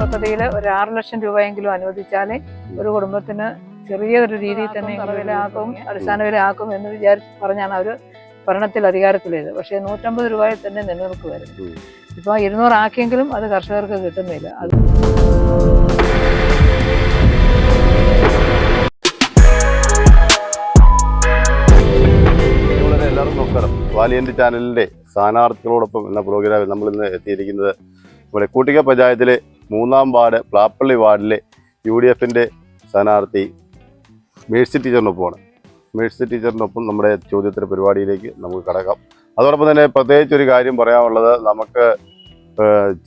പദ്ധതിയിൽ ഒരു ആറ് ലക്ഷം രൂപയെങ്കിലും അനുവദിച്ചാലേ ഒരു കുടുംബത്തിന് ചെറിയൊരു രീതിയിൽ തന്നെ വിലയാക്കും അടിസ്ഥാന വിലയാക്കും എന്ന് വിചാരിച്ച് പറഞ്ഞാണ് അവർ ഭരണത്തിൽ അധികാരത്തിലേത് പക്ഷേ നൂറ്റമ്പത് രൂപയിൽ തന്നെ നിലനിൽക്കുമായിരുന്നു. ഇപ്പോൾ ഇരുന്നൂറാക്കിയെങ്കിലും അത് കർഷകർക്ക് കിട്ടുന്നില്ല. അത് നമസ്കാരം വാലിയന്റ് ചാനലിന്റെ സ്ഥാനാർത്ഥികളോടൊപ്പം എന്ന പ്രോഗ്രാമിൽ നമ്മൾ ഇന്ന് എത്തിയിരിക്കുന്നത്. നമ്മുടെ കൂട്ടിക പഞ്ചായത്തിലെ മൂന്നാം വാർഡ് പ്ലാപ്പള്ളി വാർഡിലെ യു ഡി എഫിന്റെ സ്ഥാനാർത്ഥി മേഴ്സി ടീച്ചറിനൊപ്പമാണ്. മേഴ്സി ടീച്ചറിനൊപ്പം നമ്മുടെ ചോദ്യോത്തര പരിപാടിയിലേക്ക് നമുക്ക് കടക്കാം. അതോടൊപ്പം തന്നെ പ്രത്യേകിച്ച് ഒരു കാര്യം പറയാനുള്ളത് നമുക്ക്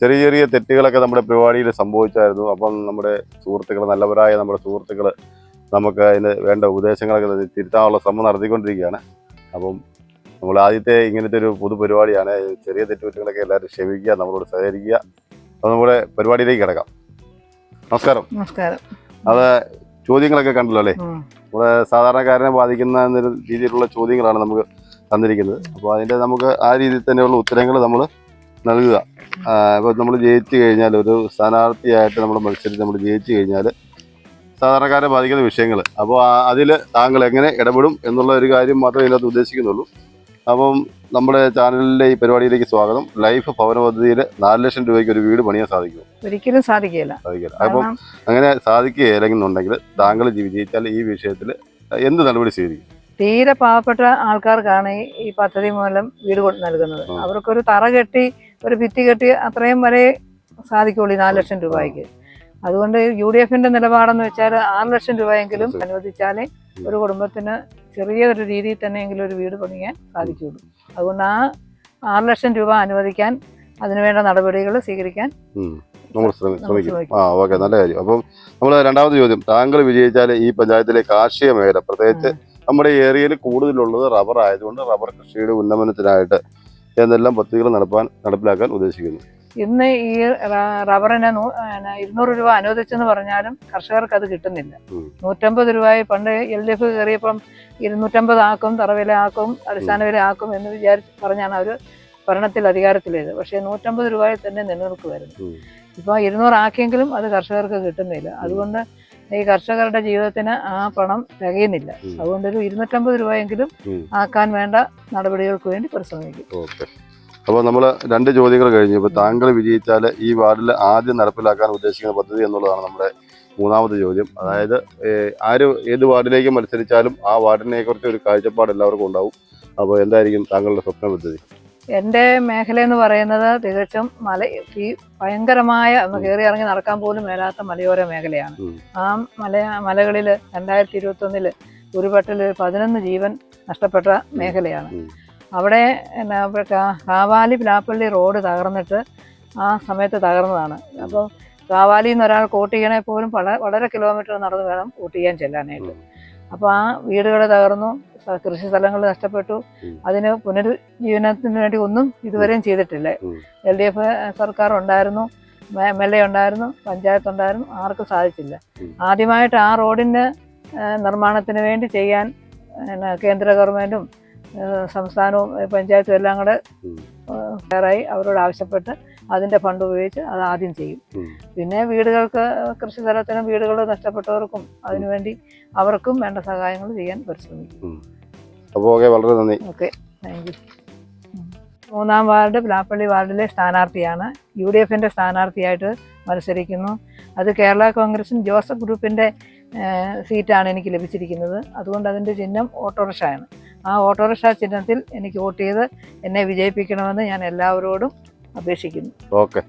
ചെറിയ ചെറിയ തെറ്റുകളൊക്കെ നമ്മുടെ പരിപാടിയിൽ സംഭവിച്ചായിരുന്നു. അപ്പം നമ്മുടെ സുഹൃത്തുക്കൾ നല്ലവരായ നമ്മുടെ സുഹൃത്തുക്കൾ നമുക്ക് അതിന് വേണ്ട ഉപദേശങ്ങളൊക്കെ തിരുത്താനുള്ള ശ്രമം നടത്തിക്കൊണ്ടിരിക്കുകയാണ്. അപ്പം നമ്മൾ ആദ്യത്തെ ഇങ്ങനത്തെ ഒരു പൊതുപരിപാടിയാണ്. ചെറിയ തെറ്റുകുറ്റങ്ങളൊക്കെ എല്ലാവരും ക്ഷമിക്കുക നമ്മളോട് സഹകരിക്കുക. അപ്പോൾ നമ്മുടെ പരിപാടിയിലേക്ക് കിടക്കാം. നമസ്കാരം. നമസ്കാരം. അത് ചോദ്യങ്ങളൊക്കെ കണ്ടല്ലോ അല്ലേ? നമ്മുടെ സാധാരണക്കാരനെ ബാധിക്കുന്ന രീതിയിലുള്ള ചോദ്യങ്ങളാണ് നമുക്ക് തന്നിരിക്കുന്നത്. അപ്പോൾ അതിന്റെ നമുക്ക് ആ രീതിയിൽ തന്നെയുള്ള ഉത്തരങ്ങൾ നമ്മൾ നൽകുക. ഇപ്പോൾ നമ്മൾ ജയിച്ചു കഴിഞ്ഞാൽ ഒരു സ്ഥാനാർത്ഥിയായിട്ട് നമ്മൾ മത്സരിച്ച് നമ്മൾ ജയിച്ചു കഴിഞ്ഞാൽ സാധാരണക്കാരെ ബാധിക്കുന്ന വിഷയങ്ങൾ. അപ്പോൾ അതിൽ താങ്കൾ എങ്ങനെ ഇടപെടും എന്നുള്ള ഒരു കാര്യം മാത്രമേ ഇതിനകത്ത് ഉദ്ദേശിക്കുന്നുള്ളൂ. അപ്പം നമ്മുടെ ചാനലിലെ ഈ പരിപാടിയിലേക്ക് സ്വാഗതം. ലൈഫ് ഭവന പദ്ധതിയിൽ നാല് ലക്ഷം രൂപയ്ക്ക് ഒരു വീട് പണിയാൻ സാധിക്കും ഒരിക്കലും സാധിക്കില്ല സാധിക്കില്ല. അപ്പം അങ്ങനെ സാധിക്കുകയില്ലെന്നുണ്ടെങ്കിൽ താങ്കൾ വിജയിച്ചാൽ ഈ വിഷയത്തിൽ എന്ത് നടപടി സ്വീകരിക്കും? തീരെ പാവപ്പെട്ട ആൾക്കാർക്കാണ് ഈ- ഈ പദ്ധതി മൂലം വീട് കൊണ്ട് നൽകുന്നത്. അവർക്കൊരു തറ കെട്ടി ഒരു ഭിത്തി കെട്ടി അത്രയും വരെ സാധിക്കുള്ളൂ ഈ നാല് ലക്ഷം രൂപയ്ക്ക്. അതുകൊണ്ട് യു ഡി എഫിന്റെ നിലപാടെന്ന് വെച്ചാൽ ആറ് ലക്ഷം രൂപയെങ്കിലും അനുവദിച്ചാലേ ഒരു കുടുംബത്തിന് ചെറിയൊരു രീതിയിൽ തന്നെയെങ്കിലും ഒരു വീട് പണിയാൻ സാധിക്കുകയുള്ളൂ. അതുകൊണ്ട് ആ ആറ് ലക്ഷം രൂപ അനുവദിക്കാൻ അതിനുവേണ്ട നടപടികൾ സ്വീകരിക്കാൻ. നമ്മൾ ശ്രമി- നമ്മൾ ശ്രമിക്കും. ശ്രമിക്കും. ആ ഓക്കെ നല്ല കാര്യം. അപ്പം നമ്മൾ രണ്ടാമത് ചോദ്യം താങ്കൾ വിജയിച്ചാൽ ഈ പഞ്ചായത്തിലെ കാർഷിക മേഖല പ്രത്യേകിച്ച് നമ്മുടെ ഏരിയയിൽ കൂടുതലുള്ളത് റബ്ബർ ആയതുകൊണ്ട് റബ്ബർ കൃഷിയുടെ ഉന്നമനത്തിനായിട്ട് എന്തെല്ലാം പദ്ധതികൾ നടപ്പാൻ നടപ്പിലാക്കാൻ ഉദ്ദേശിക്കുന്നു? ഇന്ന് ഈ റബറിനെ റബ്ബറിന് ഇരുന്നൂറ് രൂപ അനുവദിച്ചെന്ന് പറഞ്ഞാലും കർഷകർക്ക് അത് കിട്ടുന്നില്ല. നൂറ്റമ്പത് രൂപയെ പണ്ട് എൽ ഡി എഫ് കയറിയപ്പം ഇരുന്നൂറ്റമ്പത് ആക്കും തറവില ആക്കും അടിസ്ഥാന വില ആക്കും എന്ന് വിചാരിച്ച് പറഞ്ഞാണ് അവർ ഭരണത്തിൽ അധികാരത്തിലേത് പക്ഷേ നൂറ്റമ്പത് രൂപയിൽ തന്നെ നിലനിൽക്കുമായിരുന്നു ഇപ്പൊ ഇപ്പോൾ ഇരുന്നൂറാക്കിയെങ്കിലും അത് കർഷകർക്ക് കിട്ടുന്നില്ല. അതുകൊണ്ട് ഈ കർഷകരുടെ ജീവിതത്തിന് ആ പണം തികയുന്നില്ല. അതുകൊണ്ട് ഒരു ഇരുന്നൂറ്റമ്പത് രൂപയെങ്കിലും ആക്കാൻ വേണ്ട നടപടികൾക്ക് വേണ്ടി പരിശ്രമിക്കും. അപ്പോൾ നമ്മൾ രണ്ട് ചോദ്യങ്ങൾ കഴിഞ്ഞു. ഇപ്പോൾ താങ്കൾ വിജയിച്ചാൽ ഈ വാർഡിൽ ആദ്യം നടപ്പിലാക്കാൻ ഉദ്ദേശിക്കുന്ന പദ്ധതി എന്നുള്ളതാണ് നമ്മുടെ മൂന്നാമത്തെ ചോദ്യം. അതായത് ആര് ഏത് വാർഡിലേക്ക് മത്സരിച്ചാലും ആ വാർഡിനെ കുറിച്ച് ഒരു കാഴ്ചപ്പാട് എല്ലാവർക്കും ഉണ്ടാവും. അപ്പോൾ എന്തായിരിക്കും താങ്കളുടെ സ്വപ്ന പദ്ധതി? എന്റെ മേഖല എന്ന് പറയുന്നത് തികച്ചും മല ഈ ഭയങ്കരമായ കയറി ഇറങ്ങി നടക്കാൻ പോലും മേലാത്ത മലയോര മേഖലയാണ്. ആ മല മലകളിൽ രണ്ടായിരത്തി ഇരുപത്തൊന്നിൽ ഉരുപട്ടിൽ പതിനൊന്ന് ജീവൻ നഷ്ടപ്പെട്ട മേഖലയാണ്. അവിടെ എന്നാ കാവാലി പിലാപ്പള്ളി റോഡ് തകർന്നിട്ട് ആ സമയത്ത് തകർന്നതാണ്. അപ്പോൾ കാവാലിയിൽ നിന്ന് ഒരാൾ വോട്ട് ചെയ്യണേ പോലും പല വളരെ കിലോമീറ്റർ നടന്ന് വേണം കോട്ടിയാൻ ചെല്ലാനായിട്ട്. അപ്പോൾ ആ വീടുകൾ തകർന്നു. കൃഷി സ്ഥലങ്ങൾ നഷ്ടപ്പെട്ടു. അതിന് പുനരുജ്ജീവനത്തിന് വേണ്ടി ഒന്നും ഇതുവരെയും ചെയ്തിട്ടില്ല. എൽ ഡി എഫ് സർക്കാർ ഉണ്ടായിരുന്നു എം എൽ എ ഉണ്ടായിരുന്നു. പഞ്ചായത്ത് ഉണ്ടായിരുന്നു ആർക്കും സാധിച്ചില്ല. ആദ്യമായിട്ട് ആ റോഡിന്റെ നിർമ്മാണത്തിന് വേണ്ടി ചെയ്യാൻ കേന്ദ്ര ഗവൺമെന്റും സംസ്ഥാനവും പഞ്ചായത്തും എല്ലാം കൂടെ കയറായി തയ്യാറായി അവരോട് ആവശ്യപ്പെട്ട് അതിന്റെ ഫണ്ട് ഉപയോഗിച്ച് അത് ആദ്യം ചെയ്യും. പിന്നെ വീടുകൾക്ക് കൃഷി സ്ഥലത്തിനും വീടുകൾ നഷ്ടപ്പെട്ടവർക്കും അതിനുവേണ്ടി അവർക്കും വേണ്ട സഹായങ്ങൾ ചെയ്യാൻ പരിശ്രമിക്കും. അപ്പോൾ ഓക്കെ വളരെ നന്ദി. Okay thank you. മൂന്നാം വാർഡ് പ്ലാപ്പള്ളി വാർഡിലെ സ്ഥാനാർത്ഥിയാണ്. യു ഡി എഫിന്റെ സ്ഥാനാർത്ഥിയായിട്ട് മത്സരിക്കുന്നു. അത് കേരള കോൺഗ്രസും ജോസഫ് ഗ്രൂപ്പിന്റെ സീറ്റാണ് എനിക്ക് ലഭിച്ചിരിക്കുന്നത്. അതുകൊണ്ട് അതിന്റെ ചിഹ്നം ഓട്ടോറിക്ഷയാണ്. ആ ഓട്ടോറിക്ഷ ചിഹ്നത്തിൽ എനിക്ക് വോട്ട് ചെയ്ത് എന്നെ വിജയിപ്പിക്കണമെന്ന് ഞാൻ എല്ലാവരോടും അപേക്ഷിക്കുന്നു. ഓക്കെ.